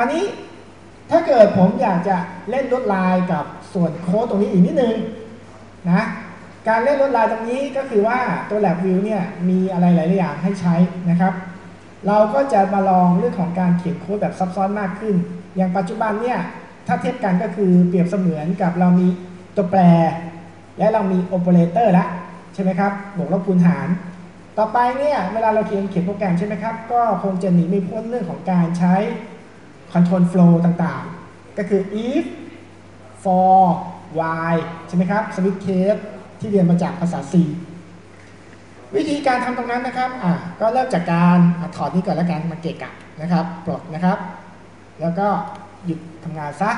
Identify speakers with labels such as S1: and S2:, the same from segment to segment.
S1: ตอนนี้ถ้าเกิดผมอยากจะเล่นลวดลายกับส่วนโค้ดตรงนี้อีกนิดนึงนะการเล่นลวดลายตรงนี้ก็คือว่าตัว Lab View เนี่ยมีอะไรหลายอย่างให้ใช้นะครับ เราก็จะมาลองเรื่องของการเขียนโค้ดแบบซับซ้อนมากขึ้น อย่างปัจจุบันเนี่ยถ้าเทียบกันก็คือเปรียบเสมือนกับเรามีตัวแปร และเรามีโอเปอเรเตอร์แล้วใช่ไหมครับบวกลบคูณหาร ต่อไปเนี่ยเวลาเราเขียนเขียนโปรแกรมใช่ไหมครับก็คงจะหนีไม่พ้นเรื่องของการใช้ control flow ต่างๆ ก็คือ if for while ใช่ไหมครับ switch case ที่เรียนมาจากภาษา C วิธีการทำตรงนั้นนะครับอะก็เริ่มจากการอถอดนี้ก่อนแล้วกันมาเกะกะนะครับ ปลดนะครับ แล้วก็หยุดทำงานซะ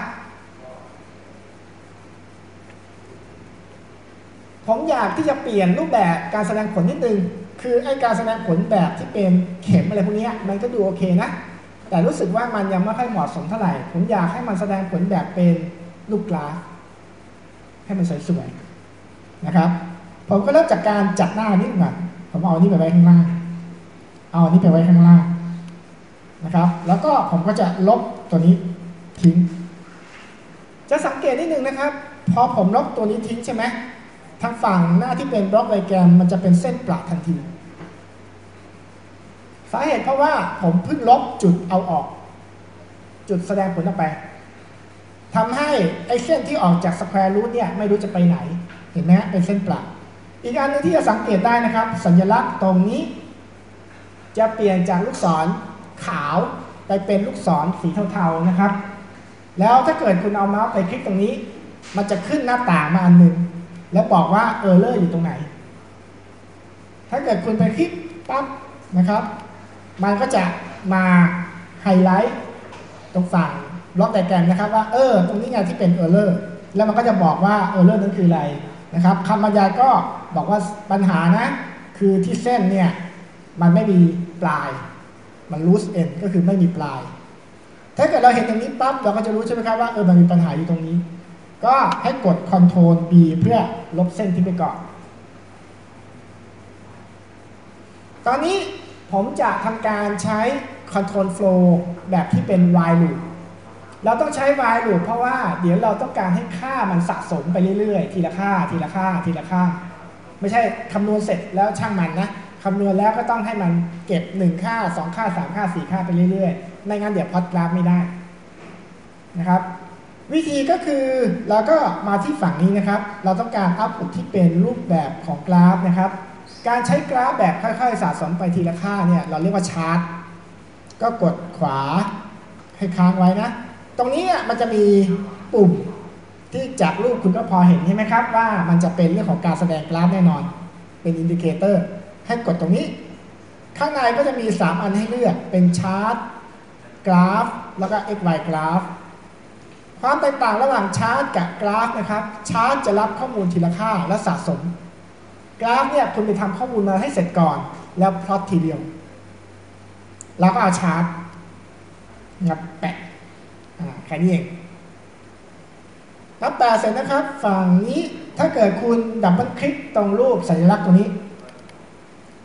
S1: ผมอยากที่จะเปลี่ยนรูปแบบการแสดงผลนิดนึง คือไอการแสดงผลแบบที่เป็นเข็มอะไรพวกนี้มันก็ดูโอเคนะ แต่รู้สึกว่ามันยังไม่ค่อยเหมาะสมเท่าไหร่ ผมอยากให้มันแสดงผลแบบเป็นรูปกราฟ ให้มันสวยๆนะครับ ผมก็เริ่มจากการจัดหน้านิดหน่อยผมเอาอันนี้ไปไว้ข้างล่าง เอาอันนี้ไปไว้ข้างล่างนะครับ แล้วก็ผมก็จะลบตัวนี้ทิ้ง จะสังเกตนิดนึงนะครับ พอผมลบตัวนี้ทิ้งใช่ไหมทางฝั่งหน้าที่เป็นบล็อกไดแกรมมันจะเป็นเส้นประทันที สาเหตุเพราะว่าผมเพิ่งลบจุดเอาออก จุดแสดงผลออกไปทำให้ไอ้เส้นที่ออกจากสแควร์รูทเนี่ยไม่รู้จะไปไหน เห็นไหมฮะเป็นเส้นประอีกอันหนึงที่จะสังเกตได้นะครับ สัญลักษณ์ตรงนี้ จะเปลี่ยนจากลูกศรขาวไปเป็นลูกศรสีเทาๆนะครับ แล้วถ้าเกิดคุณเอาเมาส์ไปคลิกตรงนี้ มันจะขึ้นหน้าต่างมาอันหนึ่งแล้วบอกว่าเออร์เลอร์อยู่ตรงไหน ถ้าเกิดคุณไปคลิกปั๊บนะครับ มันก็จะมาไฮไลท์ตรงฝั่งล็อกไดแกรมนะครับว่าเออตรงนี้ไงที่เป็นเออร์เลอร์แล้วมันก็จะบอกว่าเออร์เลอร์นั้นคืออะไรนะครับคำบรรยายก็บอกว่าปัญหานะ คือที่เส้นเนี่ยมันไม่มีปลาย มัน loose end ก็คือไม่มีปลาย ถ้าเกิดเราเห็นตรงนี้ปั๊บเราก็จะรู้ใช่ไหมครับว่าเออมันมีปัญหาอยู่ตรงนี้ ก็ให้กด Ctrl B เพื่อลบเส้นที่ไปก่อนตอนนี้ ผมจะทำการใช้ Control Flow แบบที่เป็น while loop เราต้องใช้ while loop เพราะว่าเดี๋ยวเราต้องการให้ค่ามันสะสมไปเรื่อยๆ ทีละค่า ทีละค่า ทีละค่า ไม่ใช่คำนวณเสร็จแล้วช่างมันนะคำนวณแล้วก็ต้องให้มันเก็บ 1 ค่า 2 ค่า 3 ค่า 4 ค่าไปเรื่อยๆ ไม่งั้นเดี๋ยวพอดกราฟไม่ได้นะครับ วิธีก็คือเราก็มาที่ฝั่งนี้นะครับ เราต้องการอัพพุตที่เป็นรูปแบบของกราฟนะครับ การใช้กราฟแบบค่อยๆสะสมไปทีละค่าเนี่ยเราเรียกว่าชาร์ตก็กดขวาให้ค้างไว้นะ ตรงนี้มันจะมีปุ่มที่จากรูปคุณก็พอเห็นใช่ไหมครับ ว่ามันจะเป็นเรื่องของการแสดงกราฟแน่นอน เป็นอินดิเคเตอร์ให้กดตรงนี้ ข้างในก็จะมี 3 อันให้เลือกเป็นชาร์ตกราฟ แล้วก็ xy กราฟความแตกต่างระหว่างชาร์ตกับกราฟนะครับชาร์ตจะรับข้อมูลทีละค่าและสะสม กราฟเนี่ยคุณไปทำข้อมูลมาให้เสร็จก่อน แล้วพลอตทีเดียวแล้วก็เอาชาร์ตงับแปะแค่นี้เองแล้วแปะเสร็จนะครับ ฝั่งนี้ถ้าเกิดคุณดับเบิลคลิกตรงรูปสัญลักษณ์ตรงนี้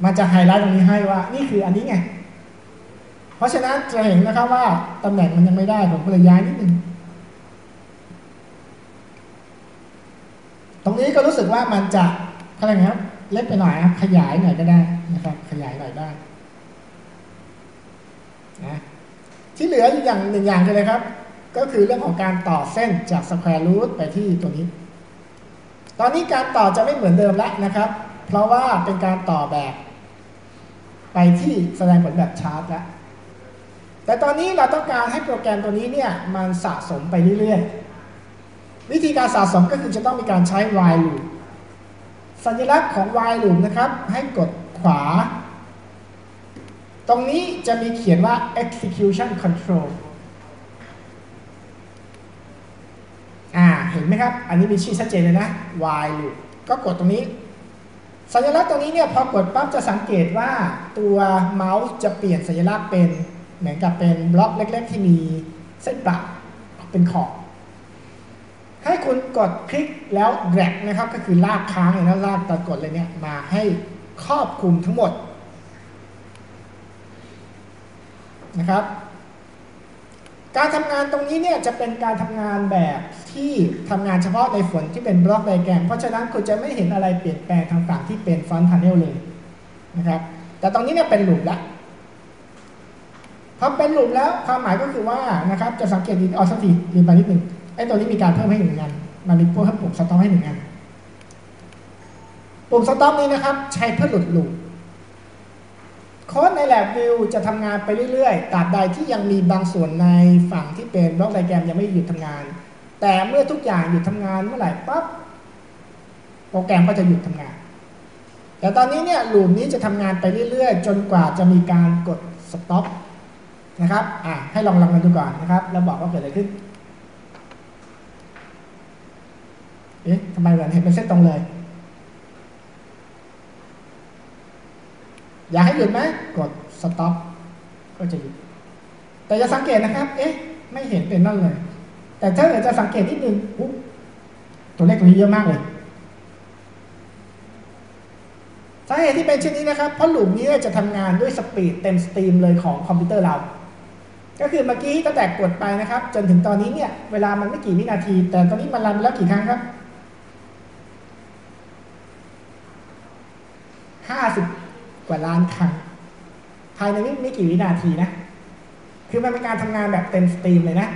S1: มันจะไฮไลท์ตรงนี้ให้ว่า นี่คืออันนี้ไง เพราะฉะนั้นจะเห็นนะครับว่าตำแหน่งมันยังไม่ได้ ผมก็เลยย้ายนิดนึงตรงนี้ก็รู้สึกว่ามันจะอะไรครับ เล็กไปหน่อยครับ ขยายหน่อยก็ได้นะครับ ขยายหน่อยได้นะที่เหลืออีกอย่างหนึ่งอย่างกันเลยครับ ก็คือเรื่องของการต่อเส้นจากสแควร์รูทไปที่ตัวนี้ ตอนนี้การต่อจะไม่เหมือนเดิมแล้วนะครับ เพราะว่าเป็นการต่อแบบ ไปที่แสดงผลแบบชาร์ตแล้วแต่ตอนนี้เราต้องการให้โปรแกรมตัวนี้เนี่ยมันสะสมไปเรื่อยๆ วิธีการสะสมก็คือจะต้องมีการใช้ while loop สัญลักษณ์ของ while loop นะครับ ให้กดขวา ตรงนี้จะมีเขียนว่า execution control อ่า เห็นไหมครับ อันนี้มีชื่อชัดเจนเลยนะ while loop ก็กดตรงนี้ สัญลักษณ์ตรงนี้เนี่ยพอกดปั๊บจะสังเกตว่าตัวเมาส์จะเปลี่ยนสัญลักษณ์เป็น เหมือนกับเป็นบล็อกเล็ก ๆ ที่มีเส้นประเป็นขอบ ให้คุณกดคลิกแล้ว drag นะครับ ก็คือลากค้างเลยนะลากตะกดเลยเนี่ยมาให้ครอบคลุมทั้งหมดนะครับ การทำงานตรงนี้เนี่ยจะเป็นการทำงานแบบที่ทำงานเฉพาะในฝนที่เป็นบล็อกไดแกรมเพราะฉะนั้นคุณจะไม่เห็นอะไรเปลี่ยนแปลงทางฝั่งที่เป็นฟอนต์ทันเนลเลยนะครับ แต่ตรงนี้เนี่ยเป็นหลุมแล้วพอเป็นหลุมแล้วความหมายก็คือว่านะครับจะสังเกตดีออสักทีดีไปนิดหนึ่ง ไอ้ตัวนี้มีการเพิ่มให้หนึ่งอันมันมีเพิ่มปุ่มสต็อปให้หนึ่งอันปุ่มสต็อปนี้นะครับ ใช้เพื่อหลุดหลุมโค้ดใน Lab View จะทำงานไปเรื่อยๆ ตราบใดที่ยังมีบางส่วนในฝั่งที่เป็นบล็อกไดแกรมยังไม่หยุดทำงาน แต่เมื่อทุกอย่างหยุดทำงานเมื่อไหร่ปั๊บโปรแกรมก็จะหยุดทำงาน แต่ตอนนี้เนี่ยลูปนี้จะทำงานไปเรื่อยๆ จนกว่าจะมีการกด stop นะครับ อะให้ลองลองกันดูก่อนนะครับ แล้วบอกว่าเกิดอะไรขึ้น เอ๊ะทำไมเหมือนเห็นเป็นเส้นตรงเลย อยากให้หยุดไหมกด stop ก็จะหยุด แต่จะสังเกตนะครับ เอ๊ะ ไม่เห็นเป็นนั่นเลย แต่ถ้าเกิดจะสังเกตนิดนึงอุ๊บตัวเลขตรงนี้เยอะมากเลยสาเหตุที่เป็นเช่นนี้นะครับ เพราะหลุมนี้จะทำงานด้วยสปีดเต็มสตรีมเลยของคอมพิวเตอร์เรา ก็คือเมื่อกี้ตั้งแต่กดไปนะครับ จนถึงตอนนี้เนี่ย เวลามันไม่กี่วินาที แต่ตอนนี้มันรันแล้วกี่ครั้งครับ ห้าสิบกว่าล้านครั้ง ภายในไม่ไม่กี่วินาทีนะ คือมันเป็นการทำงานแบบเต็มสตรีมเลยนะ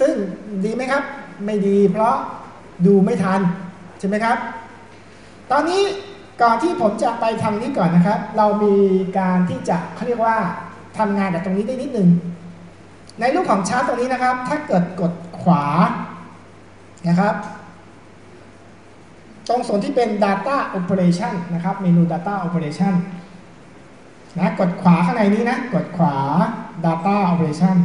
S1: ซึ่งดีไหมครับ ไม่ดีเพราะดูไม่ทัน ใช่ไหมครับ ตอนนี้ก่อนที่ผมจะไปทำนี้ก่อนนะครับ เรามีการที่จะเขาเรียกว่าทำงานจากตรงนี้ได้นิดนึง ในรูปของชาร์ตตรงนี้นะครับ ถ้าเกิดกดขวานะครับ ตรงส่วนที่เป็น data operation นะครับ เมนู data operation นะกดขวาข้างในนี้นะ กดขวา data operation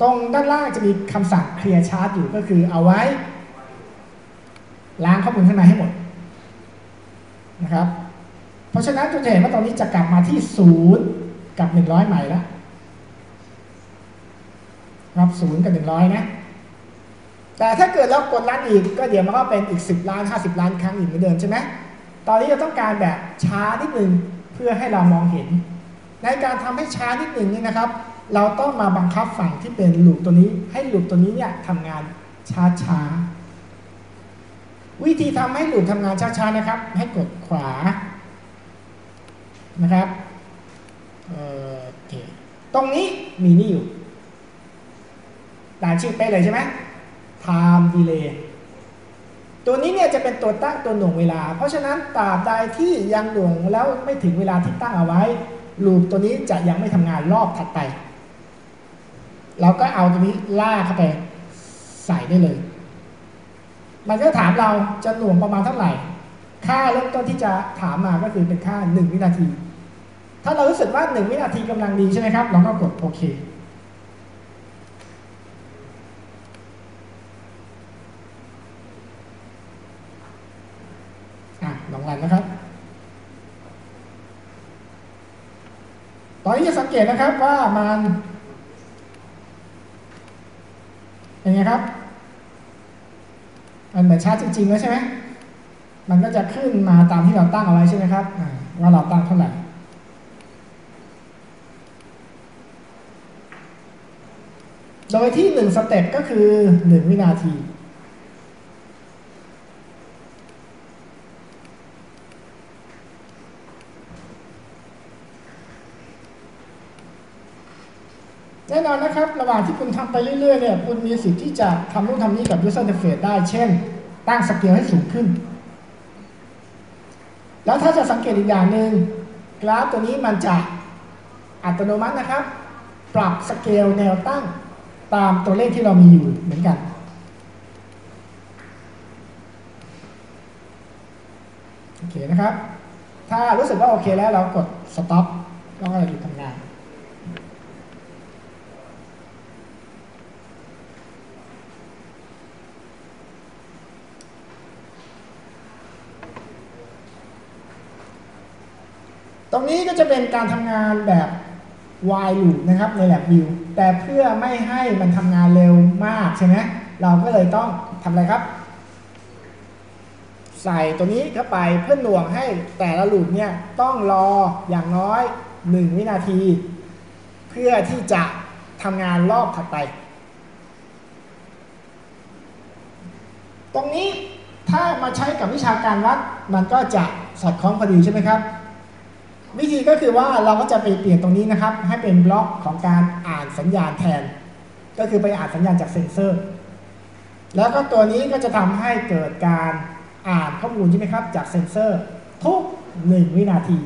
S1: ตรงด้านล่างจะมีคำสั่ง clear chart อยู่ก็คือเอาไว้ ล้างข้อมูลข้างในให้หมดนะครับ เพราะฉะนั้นจะเห็นว่าตอนนี้จะกลับมาที่ 0 กับ 100 ใหม่แล้วครับ 0 กับ 100 นะ แต่ถ้าเกิดเรากดล้านอีกก็เดี๋ยวมันก็เป็นอีก 10 ล้าน 50 ล้านครั้งอีกเหมือนเดิมใช่ไหมตอนนี้เราต้องการแบบช้านิดนึงเพื่อให้เรามองเห็น ในการทำให้ช้านิดหนึ่งนี่นะครับ เราต้องมาบังคับฝั่งที่เป็นลูปตัวนี้ ให้ลูปตัวนี้เนี่ยทำงานช้าๆวิธีทำให้ลูปทำงานช้าๆนะครับ ให้กดขวานะครับโอเคตรงนี้มีนี่อยู่ตามชื่อเป๊ะเลยใช่ไหม time delay ตัวนี้เนี่ยจะเป็นตัวตั้งตัวหน่วงเวลา เพราะฉะนั้นตราบใดที่ยังหน่วงแล้วไม่ถึงเวลาที่ตั้งเอาไว้ลูปตัวนี้จะยังไม่ทำงานรอบถัดไป เราก็เอาตัวนี้ล่ากเข้าไปใส่ได้เลย มันก็ถามเราจะหน่วงประมาณเท่าไหร่ ค่าเริ่มต้นที่จะถามมาก็คือเป็นค่า 1 วินาที ถ้าเรารู้สึกว่า 1 วินาทีกำลังดีใช่ไหมครับ เราก็กดโอเค อะลองรันนะครับ ตอนนี้จะสังเกตนะครับว่ามันเป็นไงครับ มันเหมือนชาร์จจริงๆแล้วใช่ไหมมันก็จะขึ้นมาตามที่เราตั้งเอาไว้ใช่ไหมครับว่าเราตั้งเท่าไหร่โดยที่1สเต็ปก็คือ1วินาที แน่นอนนะครับ ระหว่างที่คุณทำไปเรื่อยๆเนี่ยคุณมีสิทธิ์ที่จะทำนู่นทำนี่กับ user interface ได้ เช่น ตั้งสเกลให้สูงขึ้น แล้วถ้าจะสังเกตอีกอย่างหนึ่งกราฟตัวนี้มันจะอัตโนมัตินะครับ ปรับสเกลแนวตั้งตามตัวเลขที่เรามีอยู่เหมือนกัน โอเคนะครับ ถ้ารู้สึกว่าโอเคแล้วเรากด stop แล้วก็หยุดทำงาน ตรงนี้ก็จะเป็นการทำงานแบบ while loop นะครับใน lab view แต่เพื่อไม่ให้มันทำงานเร็วมากใช่ไหมเราก็เลยต้องทำอะไรครับ ใส่ตัวนี้เข้าไปเพื่อหน่วงให้แต่ละลูปเนี่ยต้องรออย่างน้อย 1 วินาที เพื่อที่จะทำงานรอบถัดไป ตรงนี้ถ้ามาใช้กับวิชาการวัดมันก็จะสอดคล้องพอดีใช่ไหมครับ วิธีก็คือว่าเราก็จะไปเปลี่ยนตรงนี้นะครับ ให้เป็นบล็อกของการอ่านสัญญาณแทน ก็คือไปอ่านสัญญาณจากเซ็นเซอร์ แล้วก็ตัวนี้ก็จะทำให้เกิดการอ่านข้อมูลใช่ไหมครับจากเซ็นเซอร์ ทุก 1 วินาที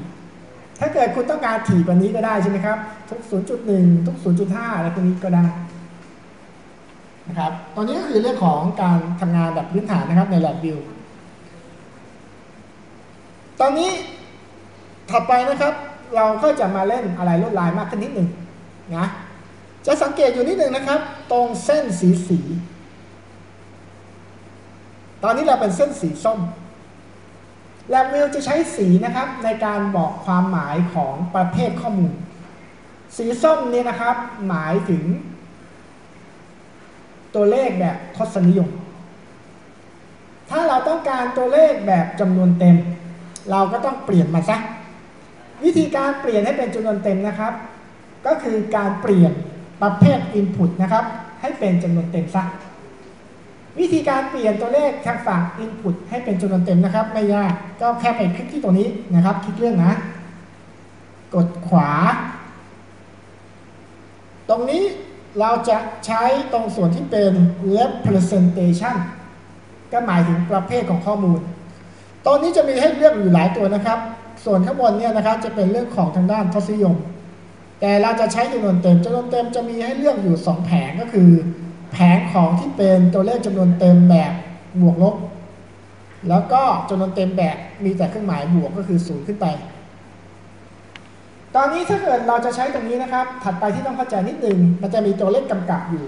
S1: ถ้าเกิดคุณต้องการถี่กว่านี้ก็ได้ใช่ไหมครับ ทุก 0.1 ทุก 0.5 อะไรพวกนี้ก็ได้นะครับตอนนี้ก็คือเรื่องของการทำงานแบบพื้นฐานนะครับใน LabVIEW ตอนนี้ ถัดไปนะครับเราก็จะมาเล่นอะไรลวดลายมากขึ้นนิดหนึ่งนะจะสังเกตอยู่นิดหนึ่งนะครับ ตรงเส้นสีสี ตอนนี้เราเป็นเส้นสีส้มแลบวิวจะใช้สีนะครับในการบอกความหมายของประเภทข้อมูล สีส้มนี่นะครับหมายถึง ตัวเลขแบบทศนิยม ถ้าเราต้องการตัวเลขแบบจำนวนเต็ม เราก็ต้องเปลี่ยนมันซะ วิธีการเปลี่ยนให้เป็นจำนวนเต็มนะครับ ก็คือการเปลี่ยนประเภท Input นะครับ ให้เป็นจำนวนเต็มซะวิธีการเปลี่ยนตัวเลขทางฝั่ง Input ให้เป็นจำนวนเต็มนะครับ ไม่ยากก็แค่ไปคลิกที่ตัวนี้นะครับ คลิกเรื่องนะ กดขวา ตรงนี้เราจะใช้ตรงส่วนที่เป็น representation ก็หมายถึงประเภทของข้อมูลตอนนี้จะมีให้เลือกอยู่หลายตัวนะครับ ส่วนข้างบนเนี่ยนะครับจะเป็นเรื่องของทางด้านทศนิยม แต่เราจะใช้จำนวนเต็มจำนวนเต็มจะมีให้เลือกอยู่ 2 แผงก็คือ แผงของที่เป็นตัวเลขจำนวนเต็มแบบบวกลบ แล้วก็จำนวนเต็มแบบมีแต่เครื่องหมายบวกก็คือศูนย์ขึ้นไป ตอนนี้ถ้าเกิดเราจะใช้ตรงนี้นะครับ ถัดไปที่ต้องเข้าใจนิดนึงมันจะมีตัวเลขกำกับอยู่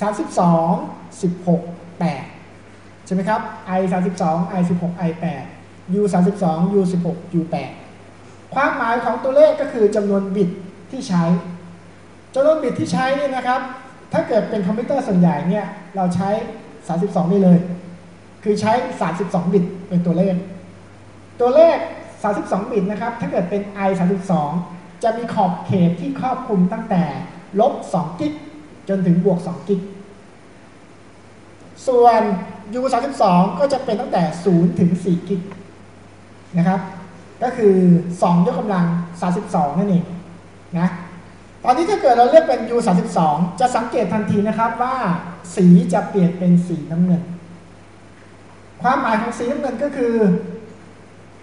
S1: 32 16 8 ใช่ไหมครับ i 32 i 16 i 8 u 32 u 16 u 8 ความหมายของตัวเลขก็คือจำนวนบิตที่ใช้จำนวนบิตที่ใช้นี่นะครับ ถ้าเกิดเป็นคอมพิวเตอร์ส่วนใหญ่เนี่ยเราใช้ 32ได้เลย คือใช้ 32 บิตเป็นตัวเลข ตัวเลข 32 บิตนะครับ ถ้าเกิดเป็น i 32จะมีขอบเขตที่ครอบคลุมตั้งแต่ลบ2กิกจนถึงบวก2กิกส่วน u 32ก็จะเป็นตั้งแต่ 0 ถึง 4 กิก นะครับ ก็คือ 2 ยกกำลัง 32 นั่นเองนะตอนนี้ถ้าเกิดเราเลือกเป็น u 32จะสังเกตทันทีนะครับว่าสีจะเปลี่ยนเป็นสีน้ำเงิน ความหมายของสีน้ำเงินก็คือ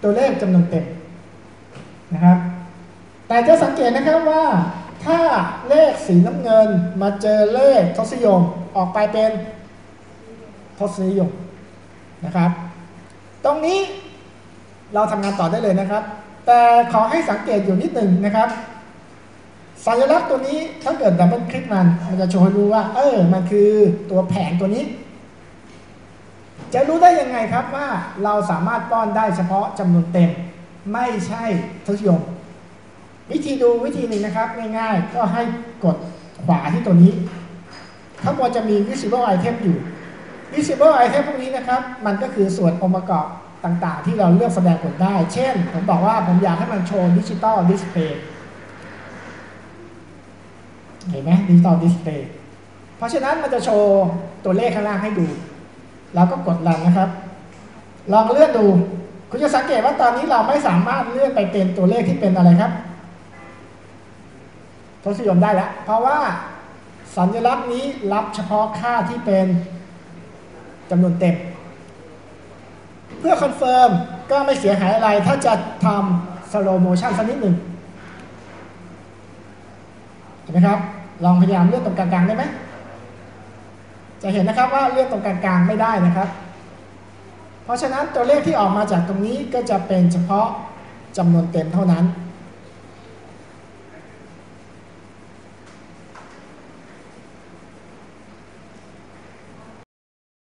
S1: ตัวเลขจำนวนเต็มนะครับ แต่จะสังเกตนะครับว่าถ้าเลขสีน้ำเงินมาเจอเลขทศนิยมออกไปเป็นทศนิยมนะครับ ตรงนี้ เราทำงานต่อได้เลยนะครับ แต่ขอให้สังเกตอยู่นิดหนึ่งนะครับ สัญลักษณ์ตัวนี้ถ้าเกิดดับเบิลคลิกมันมันจะโชว์ให้รู้ว่า เออมันคือตัวแผงตัวนี้ จะรู้ได้ยังไงครับว่าเราสามารถป้อนได้เฉพาะจำนวนเต็ม ไม่ใช่ทศนิยม วิธีดูวิธีหนึ่งนะครับ ง่ายๆ ก็ให้กดขวาที่ตัวนี้ข้างบนจะมี visible item อยู่ visible item พวกนี้นะครับ มันก็คือส่วนองค์ประกอบ ต่างๆ ที่เราเลือกแสดงผลได้ เช่น ผมบอกว่าผมอยากให้มันโชว์ดิจิตอลดิสเพย์เห็นไหมดิจิตอลดิสเพย์เพราะฉะนั้นมันจะโชว์ตัวเลขข้างล่างให้ดู เราก็กดรันนะครับ ลองเลื่อนดู คุณจะสังเกตว่าตอนนี้เราไม่สามารถเลื่อนไปเป็นตัวเลขที่เป็นอะไรครับทศนิยมได้แล้ว เพราะว่าสัญลักษณ์นี้รับเฉพาะค่าที่เป็นจำนวนเต็ม เพื่อคอนเฟิร์มก็ไม่เสียหายอะไร ถ้าจะทำสโลโมชันสักนิดหนึ่งเห็นไหมครับ ลองพยายามเลื่อนตรงกลางๆได้ไหม จะเห็นนะครับว่าเลื่อนตรงกลางๆไม่ได้นะครับ เพราะฉะนั้นตัวเลขที่ออกมาจากตรงนี้ก็จะเป็นเฉพาะจำนวนเต็มเท่านั้น